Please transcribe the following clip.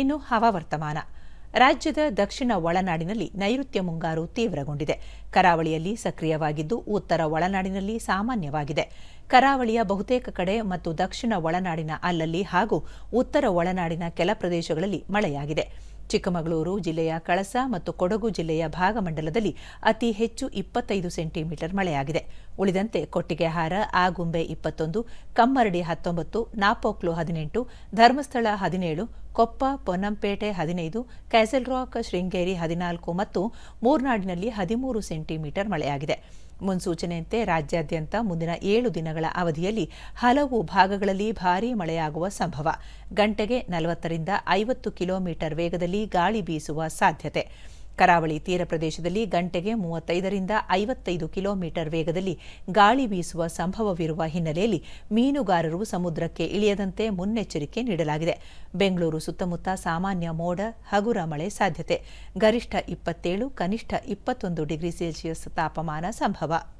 ಇನ್ನು ಹವಾವರ್ತಮಾನ ರಾಜ್ಯದ ದಕ್ಷಿಣ ಒಳನಾಡಿನಲ್ಲಿ ನೈಋತ್ಯ ಮುಂಗಾರು ತೀವ್ರಗೊಂಡಿದೆ. ಕರಾವಳಿಯಲ್ಲಿ ಸಕ್ರಿಯವಾಗಿದ್ದು ಉತ್ತರ ಒಳನಾಡಿನಲ್ಲಿ ಸಾಮಾನ್ಯವಾಗಿದೆ. ಕರಾವಳಿಯ ಬಹುತೇಕ ಕಡೆ ಮತ್ತು ದಕ್ಷಿಣ ಒಳನಾಡಿನ ಅಲ್ಲಲ್ಲಿ ಹಾಗೂ ಉತ್ತರ ಒಳನಾಡಿನ ಕೆಲ ಪ್ರದೇಶಗಳಲ್ಲಿ ಮಳೆಯಾಗಿದೆ. ಚಿಕ್ಕಮಗಳೂರು ಜಿಲ್ಲೆಯ ಕಳಸ ಮತ್ತು ಕೊಡಗು ಜಿಲ್ಲೆಯ ಭಾಗಮಂಡಲದಲ್ಲಿ ಅತಿ ಹೆಚ್ಚು ಇಪ್ಪತ್ತೈದು ಸೆಂಟಿಮೀಟರ್ ಮಳೆಯಾಗಿದೆ. ಉಳಿದಂತೆ ಕೊಟ್ಟಿಗೆಹಾರ, ಆಗುಂಬೆ ಇಪ್ಪತ್ತೊಂದು, ಕಮ್ಮರಡಿ ಹತ್ತೊಂಬತ್ತು, ನಾಪೋಕ್ಲು ಹದಿನೆಂಟು, ಧರ್ಮಸ್ಥಳ ಹದಿನೇಳು, ಕೊಪ್ಪ, ಪೊನ್ನಂಪೇಟೆ ಹದಿನೈದು ಕ್ಯಾಸಲ್ರಾಕ್ ಶೃಂಗೇರಿ ಹದಿನಾಲ್ಕು ಮತ್ತು ಮೂರ್ನಾಡಿನಲ್ಲಿ ಹದಿಮೂರು ಸೆಂಟಿಮೀಟರ್ ಮಳೆಯಾಗಿದೆ. ಮುನ್ಸೂಚನೆಯಂತೆ ರಾಜ್ಯಾದ್ಯಂತ ಮುಂದಿನ ಏಳು ದಿನಗಳ ಅವಧಿಯಲ್ಲಿ ಹಲವು ಭಾಗಗಳಲ್ಲಿ ಭಾರೀ ಮಳೆಯಾಗುವ ಸಂಭವ. ಗಂಟೆಗೆ ನಲವತ್ತರಿಂದ ಐವತ್ತು ಕಿಲೋಮೀಟರ್ ವೇಗದಲ್ಲಿ ಗಾಳಿ ಬೀಸುವ ಸಾಧ್ಯತೆ. ಕರಾವಳಿ ತೀರ ಪ್ರದೇಶದಲ್ಲಿ ಗಂಟೆಗೆ ಮೂವತ್ತೈದರಿಂದ ಐವತ್ತೈದು ಕಿಲೋಮೀಟರ್ ವೇಗದಲ್ಲಿ ಗಾಳಿ ಬೀಸುವ ಸಂಭವವಿರುವ ಹಿನ್ನೆಲೆಯಲ್ಲಿ ಮೀನುಗಾರರು ಸಮುದ್ರಕ್ಕೆ ಇಳಿಯದಂತೆ ಮುನ್ನೆಚ್ಚರಿಕೆ ನೀಡಲಾಗಿದೆ. ಬೆಂಗಳೂರು ಸುತ್ತಮುತ್ತ ಸಾಮಾನ್ಯ ಮೋಡ, ಹಗುರ ಮಳೆ ಸಾಧ್ಯತೆ. ಗರಿಷ್ಠ ಇಪ್ಪತ್ತೇಳು, ಕನಿಷ್ಠ ಇಪ್ಪತ್ತೊಂದು ಡಿಗ್ರಿ ಸೆಲ್ಸಿಯಸ್ ತಾಪಮಾನ ಸಂಭವ.